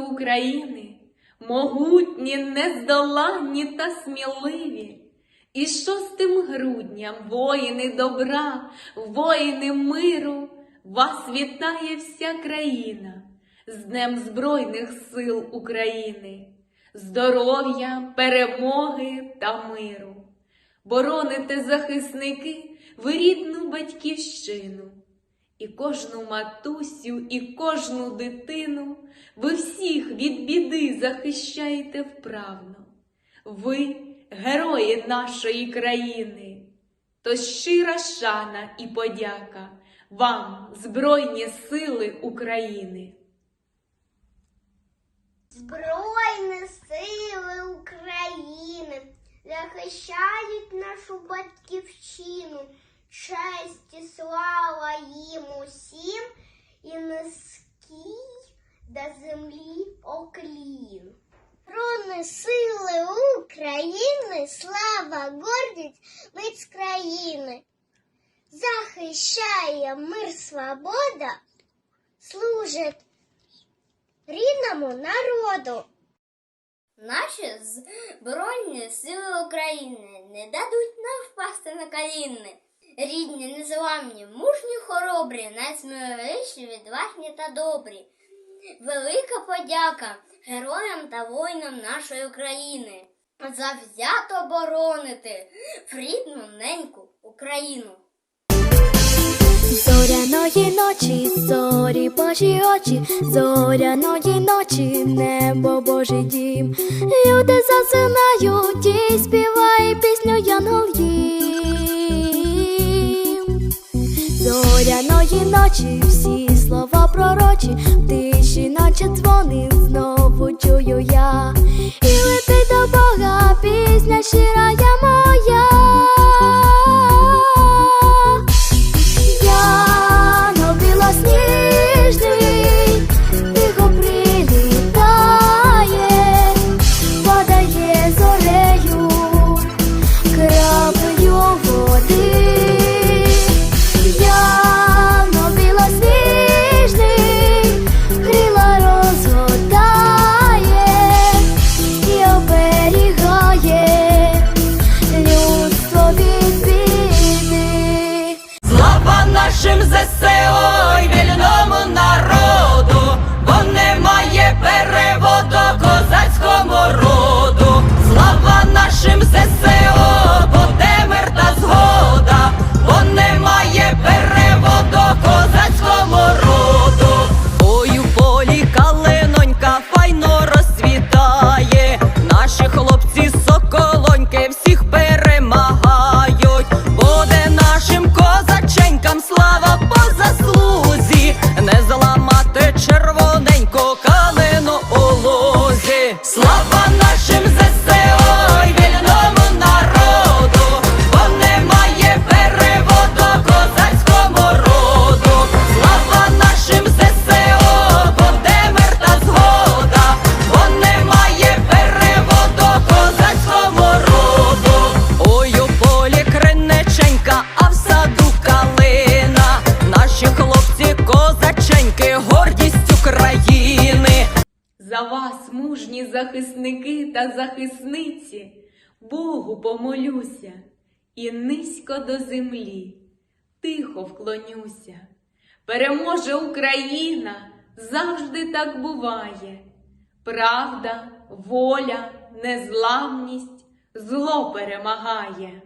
України, могутні, нездоланні та сміливі. І шостим грудням воїни добра, воїни миру, вас вітає вся країна з Днем Збройних сил України, здоров'я, перемоги та миру. Бороните захисники ви рідну батьківщину. І кожну матусю, і кожну дитину ви всіх від біди захищаєте вправно. Ви герої нашої країни. То щира шана і подяка вам, Збройні Сили України. Збройні сили України захищають нашу батьківщину. Честь і слава їм усім і низький до землі оклін. Збройні сили України, слава, гордість, мить країни. Захищає мир, свобода, служить рідному народу. Наші збройні сили України не дадуть нам впасти на коліни. Рідні, незламні, мужні, хоробрі, найсміливіші, відважні та добрі. Велика подяка героям та воїнам нашої України. Завзято боронити рідну неньку Україну. Зоряної ночі, зорі Божі очі, зоряної ночі, небо Божий дім. Люди засинають і співає пісню Янгол їм. Зоряної ночі, всі слова пророчі, в тиші наче дзвони, знову чую я. Бога пісня Iowa. こか。Мужні захисники та захисниці, Богу помолюся і низько до землі, тихо вклонюся. Переможе Україна, завжди так буває. Правда, воля, незламність, зло перемагає.